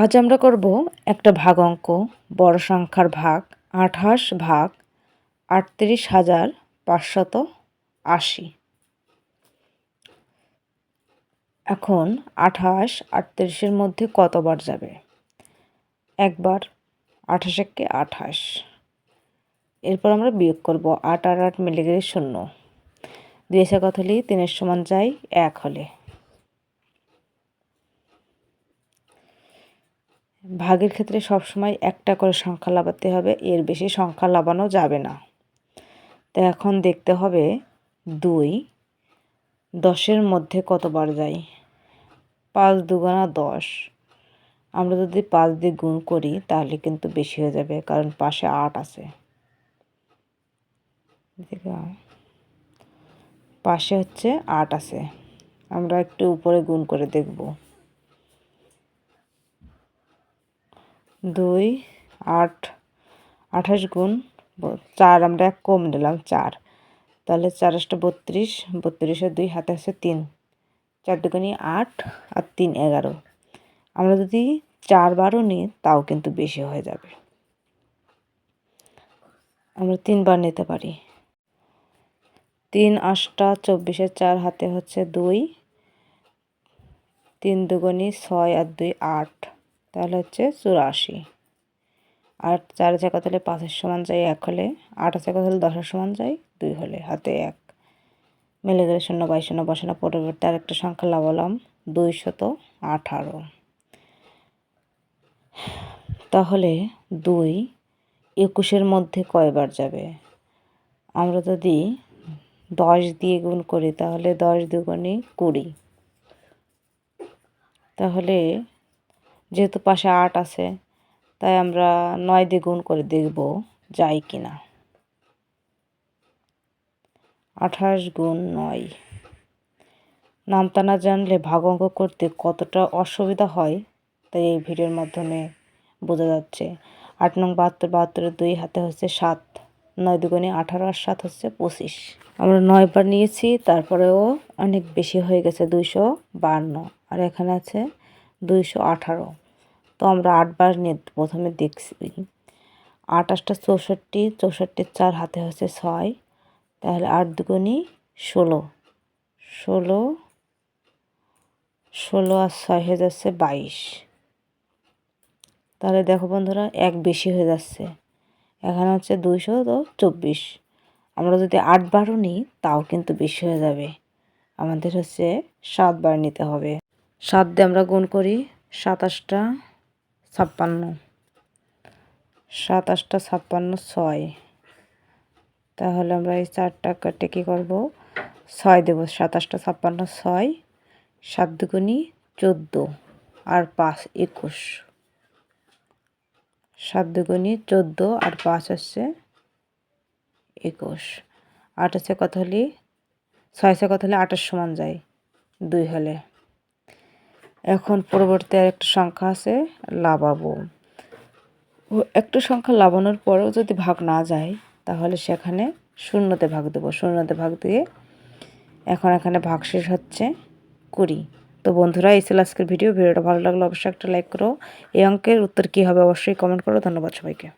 আজ আমরা করব একটা ভাগ অঙ্ক, বড় সংখ্যার ভাগ, আঠাশ ভাগ আটত্রিশ হাজার পাঁচশত আশি। এখন আঠাশ আটত্রিশের মধ্যে কতবার যাবে? একবার আঠাশ একে আঠাশ। এরপর আমরা বিয়োগ করব আট আর আট মিলে গেলে শূন্য। দুই এসে কত তিনের সমান যাই এক হলে। ভাগের ক্ষেত্রে সবসময় একটা করে সংখ্যা লাগাতে হবে, এর বেশি সংখ্যা লাগানো যাবে না। তো এখন দেখতে হবে দুই, দশের মধ্যে কতবার যাই? পাঁচ দুগুণা দশ। আমরা যদি পাঁচ দিয়ে গুণ করি, তাহলে কিন্তু বেশি হয়ে যাবে, কারণ পাশে আট আছে। পাশে হচ্ছে আট আছে। আমরা একটু উপরে গুণ করে দেখব। দুই, আট, আঠাশ গুণ চার, আমরা এক কম নিলাম চার। তাহলে চার আটটা বত্রিশ, বত্রিশের দুই, হাতে আছে তিন। চার দুগুনি আট আর তিন এগারো। আমরা যদি চার বারও নিই, তাও কিন্তু বেশি হয়ে যাবে। আমরা তিনবার নিতে পারি। তিন আটটা চব্বিশের চার, হাতে হচ্ছে দুই। তিন দুগুনি ছয় আর দুই আট। তাহলে হচ্ছে চুরাশি। আর চার আছে কত হলে পাঁচের সমান যায় এক হলে? আট আছে কত হলে দশের সমান যায় দুই হলে, হাতে এক। মিলে গেলে শূন্য বাইশ শূন্য, বসানো পরবর্তী আরেকটা সংখ্যা লাগালাম, দুইশত আঠারো। তাহলে দুই একুশের মধ্যে কয়বার যাবে? আমরা যদি দশ দিয়ে গুণ করি, তাহলে দশ দুগুণে কুড়ি। তাহলে যেহেতু পাশে আট আছে, তাই আমরা নয় দিয়ে গুণ করে দেখব যাই কি না। আঠাশ গুণ নয়। নামতা না জানলে ভাগ অঙ্ক করতে কতটা অসুবিধা হয়, তাই এই ভিডিওর মাধ্যমে বোঝা যাচ্ছে। আট নং বাহাত্তর, বাহাত্তরের দুই হাতে হচ্ছে সাত, নয় দুগুণে আঠারো আর সাত হচ্ছে পঁচিশ। আমরা নয়বার নিয়েছি, তারপরেও অনেক বেশি হয়ে গেছে দুইশো বান্ন, আর এখানে আছে দুইশো আঠারো। তো আমরা আটবার নিয়ে প্রথমে দেখছি। আটাশটা চৌষট্টি, চৌষট্টির চার হাতে হচ্ছে ছয়, তাহলে আট দুগুণি ষোলো। ষোলো ষোলো আর ছয় হয়ে যাচ্ছে বাইশ। তাহলে দেখো বন্ধুরা, এক বেশি হয়ে যাচ্ছে। এখানে হচ্ছে দুইশো তো চব্বিশ। আমরা যদি আটবারও নিই, তাও কিন্তু বেশি হয়ে যাবে। আমাদের হচ্ছে সাতবার নিতে হবে। সাত দিয়ে আমরা গুণ করি সাতাশটা। ছাপ্পান্ন। সাতাশটা ছাপ্পান্ন, ছয়। তাহলে আমরা এই চারটা কেটে কী করব? ছয় দেবো। সাতাশটা ছাপ্পান্ন, ছয়। সাত দুগুণি চোদ্দ আর পাঁচ একুশ। সাত দুগুণি চোদ্দ আর পাঁচ হচ্ছে একুশ। আট হচ্ছে কত হলে? ছয় হচ্ছে কত হলে? আটের সমান যায় দুই হলে। এখন পরবর্তী আর একটা সংখ্যা আছে, লাভাবো। একটা সংখ্যা লাভানোর পরেও যদি ভাগ না যায়, তাহলে সেখানে শূন্যতে ভাগ দেবো। শূন্যতে ভাগ দিয়ে এখন এখানে ভাগ শেষ হচ্ছে কুড়ি। তো বন্ধুরা, এই ছিল আজকের ভিডিও। ভিডিওটা ভালো লাগলে অবশ্যই একটা লাইক করো। এই অঙ্কের উত্তর কী হবে অবশ্যই কমেন্ট করো। ধন্যবাদ সবাইকে।